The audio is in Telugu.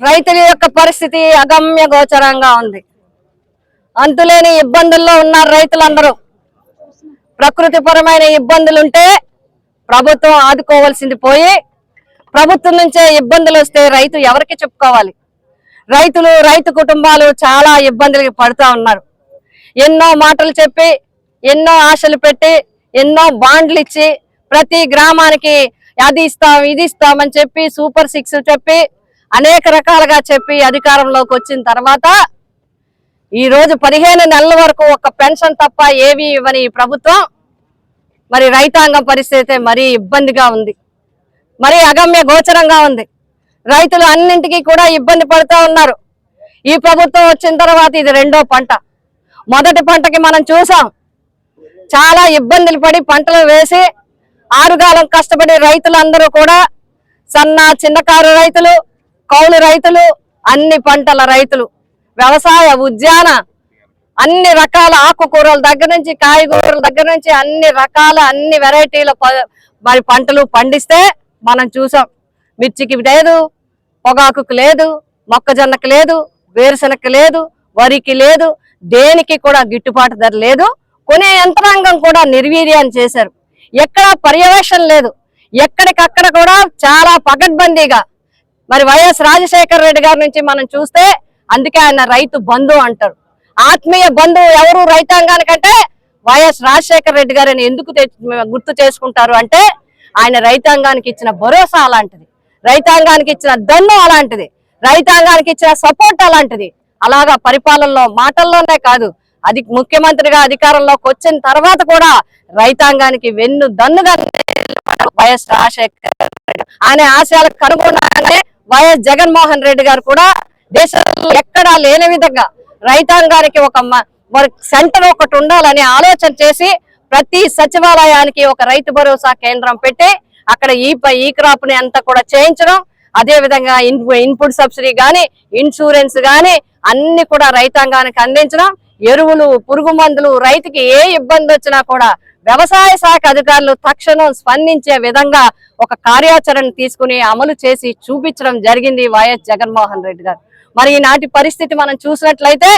రైతుల యొక్క పరిస్థితి అగమ్య గోచరంగా ఉంది. అంతులేని ఇబ్బందుల్లో ఉన్నారు రైతులందరూ ప్రకృతిపరమైన ఇబ్బందులు ఉంటే ప్రభుత్వం ఆదుకోవాల్సింది పోయి ప్రభుత్వం నుంచే ఇబ్బందులు వస్తే రైతు ఎవరికి చెప్పుకోవాలి? రైతులు రైతు కుటుంబాలు చాలా ఇబ్బందులకి పడుతూ ఉన్నారు. ఎన్నో మాటలు చెప్పి ఎన్నో ఆశలు పెట్టి ఎన్నో బాండ్లు ఇచ్చి ప్రతి గ్రామానికి అది ఇస్తాం ఇది ఇస్తామని చెప్పి సూపర్ సిక్స్ చెప్పి అనేక రకాలుగా చెప్పి అధికారంలోకి వచ్చిన తర్వాత ఈ రోజు పదిహేను నెలల వరకు ఒక పెన్షన్ తప్ప ఏవి ఇవ్వని ప్రభుత్వం మరి రైతాంగం పరిస్థితి మరీ ఇబ్బందిగా ఉంది. మరి అగమ్య గోచరంగా ఉంది. రైతులు అన్నింటికీ కూడా ఇబ్బంది పడుతూ ఉన్నారు. ఈ ప్రభుత్వం వచ్చిన తర్వాత ఇది రెండో పంట. మొదటి పంటకి మనం చూసాం. చాలా ఇబ్బందులు పడి పంటలు వేసి ఆరుగాలం కష్టపడి రైతులందరూ కూడా సన్న చిన్నకారు రైతులు కౌలు రైతులు అన్ని పంటల రైతులు వ్యవసాయ ఉద్యాన అన్ని రకాల ఆకుకూరల దగ్గర నుంచి కాయగూరల దగ్గర నుంచి అన్ని రకాల అన్ని వెరైటీల ప- మరి పంటలు పండిస్తే మనం చూసాం. మిర్చికి లేదు పొగాకుకు లేదు మొక్కజొన్నకి లేదు వేరుశనగకి లేదు వరికి లేదు దేనికి కూడా గిట్టుబాటు ధర లేదు. కొనే యంత్రాంగం కూడా నిర్వీర్యాన్ని చేశారు. ఎక్కడ పర్యవేక్షణ లేదు. ఎక్కడికక్కడ కూడా చాలా పకడ్బందీగా మరి వైఎస్ రాజశేఖర రెడ్డి గారి నుంచి మనం చూస్తే అందుకే ఆయన రైతు బంధు అంటారు. ఆత్మీయ బంధువు ఎవరు రైతాంగానికంటే వైఎస్ రాజశేఖర రెడ్డి గారిని ఎందుకు గుర్తు చేసుకుంటారు అంటే ఆయన రైతాంగానికి ఇచ్చిన భరోసా అలాంటిది. రైతాంగానికి ఇచ్చిన దన్ను అలాంటిది. రైతాంగానికి ఇచ్చిన సపోర్ట్ అలాంటిది. అలాగా పరిపాలనలో మాటల్లోనే కాదు. అది ముఖ్యమంత్రిగా అధికారంలోకి వచ్చిన తర్వాత కూడా రైతాంగానికి వెన్ను దన్నుగా వైఎస్ రాజశేఖర ఆయన ఆశయాలకు అనుగుణంగానే వైఎస్ జగన్మోహన్ రెడ్డి గారు కూడా దేశంలో ఎక్కడా లేని విధంగా రైతాంగానికి ఒక మ- మరి సెంటర్ ఒకటి ఉండాలని ఆలోచన చేసి ప్రతి సచివాలయానికి ఒక రైతు భరోసా కేంద్రం పెట్టి అక్కడ ఈ ఈ క్రాప్ని అంతా కూడా చేయించడం అదే విధంగా ఇన్ ఇన్పుట్ సబ్సిడీ గాని ఇన్సూరెన్స్ గాని అన్ని కూడా రైతాంగానికి అందించడం ఎరువులు పురుగు మందులు రైతుకి ఏ ఇబ్బంది వచ్చినా కూడా వ్యవసాయ శాఖ అధికారులు తక్షణం స్పందించే విధంగా ఒక కార్యాచరణ తీసుకుని అమలు చేసి చూపించడం జరిగింది వైఎస్ జగన్మోహన్ రెడ్డి గారు. మరి ఈనాటి పరిస్థితి మనం చూసినట్లయితే